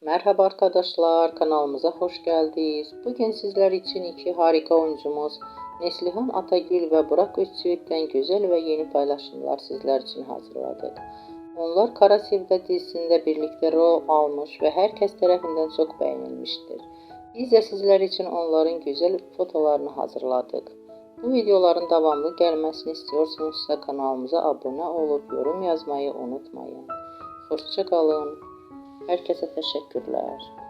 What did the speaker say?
Merhaba arkadaşlar, kanalımıza hoş geldiniz. Bugün sizler için iki harika oyuncumuz Neslihan Atagül ve Burak Özçivit'ten güzel ve yeni paylaşımlar sizler için hazırladık. Onlar Kara Sevda dizisinde birlikte rol almış ve herkes tarafından çok beğenilmiştir. Biz de sizler için onların güzel fotolarını hazırladık. Bu videoların devamlı gelmesini istiyorsanız kanalımıza abone olup yorum yazmayı unutmayın. Hoşçakalın. Herkese teşekkürler.